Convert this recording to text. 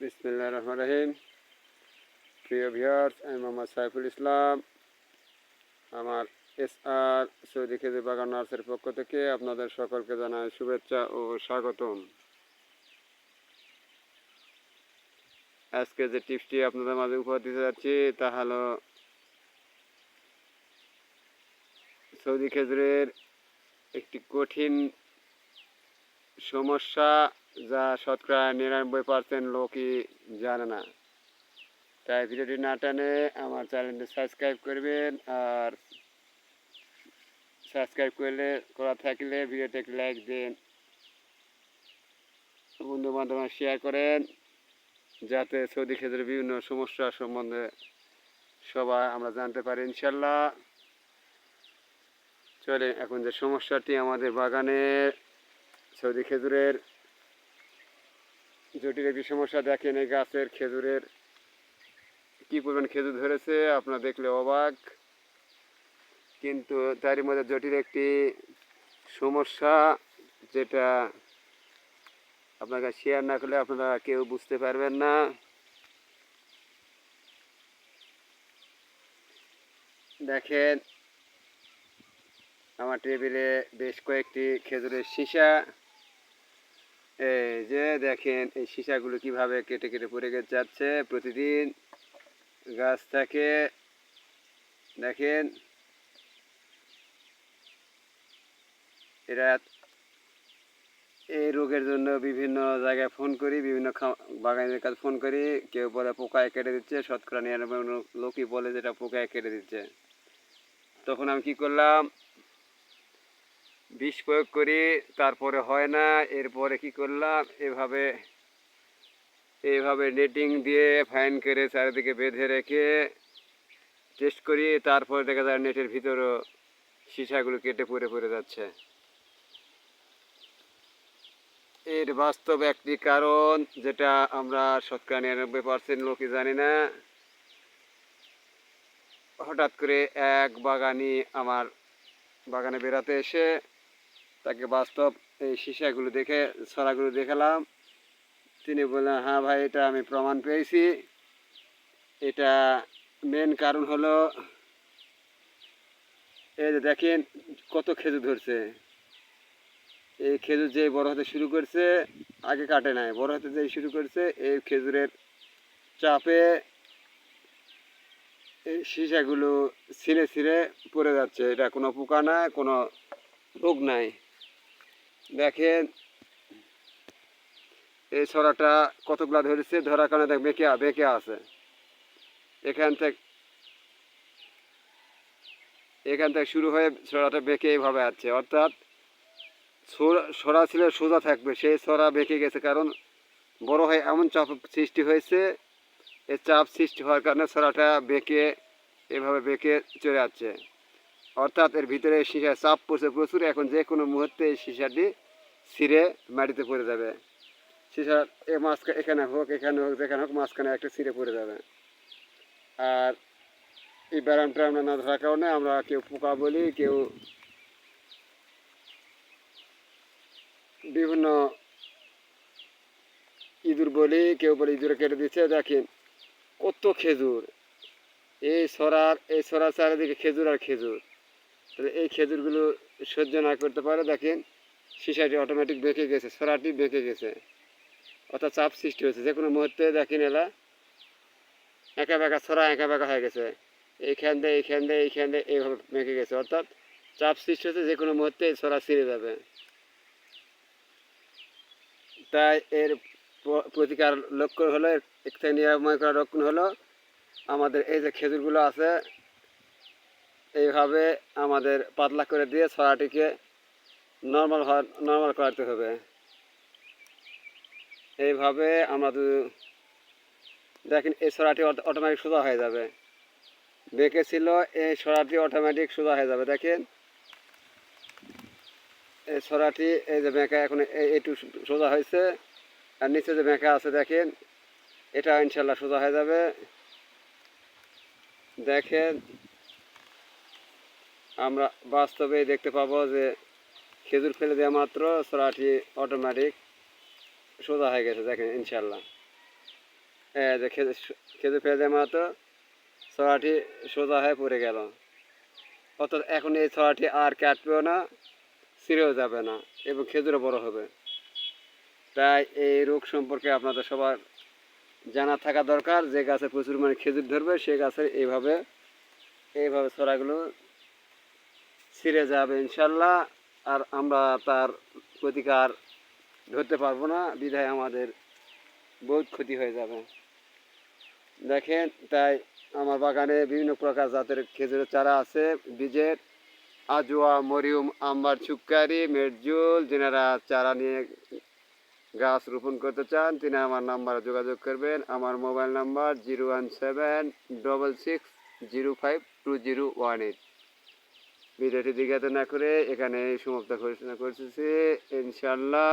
বিসমিল্লা রহমান রহিম। প্রিয় ভিউয়ার্স, আমি মোহাম্মদ সাইফুল ইসলাম। আমার এস আর সৌদি খেজুর বাগান নার্সের পক্ষ থেকে আপনাদের সকলকে জানাই শুভেচ্ছা ও স্বাগতম। আজকে যে টিপসটি আপনাদের মাঝে উপহার দিতে যাচ্ছি, তা হলো সৌদি খেজুরের একটি কঠিন সমস্যা যা শতকরা নিরানব্বই পার্সেন্ট লোকই জানে না। তাই ভিডিওটি না টানে আমার চ্যানেলটি সাবস্ক্রাইব করবেন আর সাবস্ক্রাইব করলে, করা থাকলে ভিডিওতে একটি লাইক দিন বন্ধু বান্ধব শেয়ার করেন, যাতে সৌদি ক্ষেত্রে বিভিন্ন সমস্যা সম্বন্ধে সবাই আমরা জানতে পারি ইনশাল্লাহ। চলে এখন যে সমস্যাটি আমাদের বাগানে সৌদি খেজুরের জটিল একটি সমস্যা দেখেন এই গাছের খেজুরের, কি পরিমাণ খেজুর ধরেছে, আপনারা দেখলে অবাক। কিন্তু তারই মধ্যে জটিল একটি সমস্যা যেটা আপনাকে শেয়ার না করলে আপনারা কেউ বুঝতে পারবেন না। দেখেন, আমার টেবিলে বেশ কয়েকটি খেজুরের সীসা। এই যে দেখেন, এই সীসাগুলো কীভাবে কেটে কেটে পড়ে গে- যাচ্ছে। প্রতিদিন গাছ থেকে দেখেন, এরা এই রোগের জন্য বিভিন্ন জায়গায় ফোন করি, বিভিন্ন বাগানের কাছে ফোন করি। কেউ বলে পোকায় কেটে দিচ্ছে, শতকরা নিরানব্বই লোকই বলে যেটা পোকায় কেটে দিচ্ছে। তখন আমি কি করলাম বিষ প্রয়োগ করি, তারপরে হয় না, এরপরে কি করলাম, এভাবে এইভাবে নেটিং দিয়ে ফাইন করে চারিদিকে বেঁধে রেখে টেস্ট করি, তারপরে দেখা যায় নেটের ভিতরও সীসাগুলো কেটে পড়ে পড়ে যাচ্ছে। এর বাস্তব একটি কারণ, যেটা আমরা শতকরা নিরানব্বই পার্সেন্ট লোকই জানি না। হঠাৎ করে এক বাগানি আমার বাগানে বেড়াতে এসে তাকে বাস্তব এই সীসাগুলো দেখে, ছড়াগুলো দেখালাম। তিনি বললেন হ্যাঁ ভাই, এটা আমি প্রমাণ পেয়েছি। এটা মেন কারণ হলো, এই যে দেখেন কত খেজুর ধরছে। এই খেজুর যে বড় হতে শুরু করছে, আগে কাটে নাই। বড় হতে যে শুরু করছে, এই খেজুরের চাপে এই সীসাগুলো ছিঁড়ে ছিঁড়ে পড়ে যাচ্ছে। এটা কোনো পোকা না, কোনো রোগ নাই। দেখেন, এই ছড়াটা কতগুলা ধরেছে? ধরার কারণে দেখ, বেঁকে বেঁকে আছে। এখান থেকে এখান থেকে শুরু হয়ে ছড়াটা বেঁকে এইভাবে আছে। অর্থাৎ ছোড়া- ছিল, সোজা থাকবে। সেই ছড়া বেঁকে গেছে কারণ বড় হয়ে এমন চাপ সৃষ্টি হয়েছে, এই চাপ সৃষ্টি হওয়ার কারণে ছড়াটা বেঁকে, এভাবে বেঁকে চলে যাচ্ছে। অর্থাৎ এর ভিতরে সীসা চাপ পড়ছে প্রচুর, এখন যে কোনো মুহূর্তে এই সীসাটি ছিঁড়ে মাটিতে পড়ে যাবে। সীসা এ মাঝখানে এখানে হোক এখানে হোক, যেখানে হোক, মাঝখানে একটা ছিঁড়ে পড়ে যাবে। আর এই ব্যায়ামটা আমরা না ধরার কারণে আমরা কেউ পোকা বলি, কেউ বিভিন্ন ইঁদুর বলি, কেউ বলে ইঁদুরে কেটে দিচ্ছে। দেখেন কত খেজুর। এই সরার এই সরার চারিদিকে খেজুর আর খেজুর। তাহলে এই খেজুরগুলো সহ্য না করতে পারে, দেখেন, সিসাটি অটোমেটিক বেঁকে গেছে, সরাটি বেঁকে গেছে। অর্থাৎ চাপ সৃষ্টি হয়েছে। যে কোনো মুহূর্তে দেখেন এলা, একা বেঁকা, ছড়া একা বেঁকা হয়ে গেছে। এইখান দিয়ে এইখান দিয়ে এইখান দিয়ে এইভাবে বেঁকে গেছে। অর্থাৎ চাপ সৃষ্টি হয়েছে, যে কোনো মুহূর্তে এই ছড়া ছিঁড়ে যাবে। তাই এর প্রতিকার লক্ষ্য হলো এক থেকে নিরাময় করার লক্ষণ হলো, আমাদের এই যে খেজুরগুলো আছে এইভাবে আমাদের পাতলা করে দিয়ে ছড়াটিকে নর্মাল নর্মাল করাতে হবে। এইভাবে আমরা দেখেন এই ছড়াটি অটোমেটিক সোজা হয়ে যাবে। বেঁকে ছিল এই ছড়াটি অটোমেটিক সোজা হয়ে যাবে। দেখেন, এই ছড়াটি, এই যে বেঁকা এখন একটু সোজা হয়েছে, আর নিচে যে বেঁকা আছে, দেখেন, এটা ইনশাল্লাহ সোজা হয়ে যাবে। দেখেন আমরা বাস্তবে দেখতে পাবো যে খেজুর ফেলে দেওয়া মাত্র সরাটি অটোমেটিক সোজা হয়ে গেছে, দেখেন ইনশাল্লাহ যে খেজুর খেজুর ফেলে দেওয়া মাত্র ছড়াটি সোজা হয়ে পড়ে গেল। অর্থাৎ এখন এই ছড়াটি আর কাটবেও না, ছিঁড়েও যাবে না এবং খেজুরও বড় হবে। তাই এই রোগ সম্পর্কে আপনাদের সবার জানা থাকা দরকার। যে গাছে প্রচুর মানে খেজুর ধরবে, সে গাছের এইভাবে এইভাবে ছড়াগুলো ছিঁড়ে যাবে ইনশাল্লাহ, আর আমরা তার প্রতিকার ধরতে পারব না, বিধায় আমাদের বহুত ক্ষতি হয়ে যাবে। দেখেন, তাই আমার বাগানে বিভিন্ন প্রকার জাতের খেজুরের চারা আছে, বীজের আজোয়া, মরিয়ম, আম্বার, চুক্কারি মেরজুল যেনারা চারা নিয়ে গাছ রোপণ করতে চান, তিনি আমার নাম্বারে যোগাযোগ করবেন। আমার mobile number zero one seven double six zero five two zero one eight. ভিডিওটি দিঘাতে না করে এখানে সমাপ্ত ঘোষণা করতেছি। ইনশাল্লাহ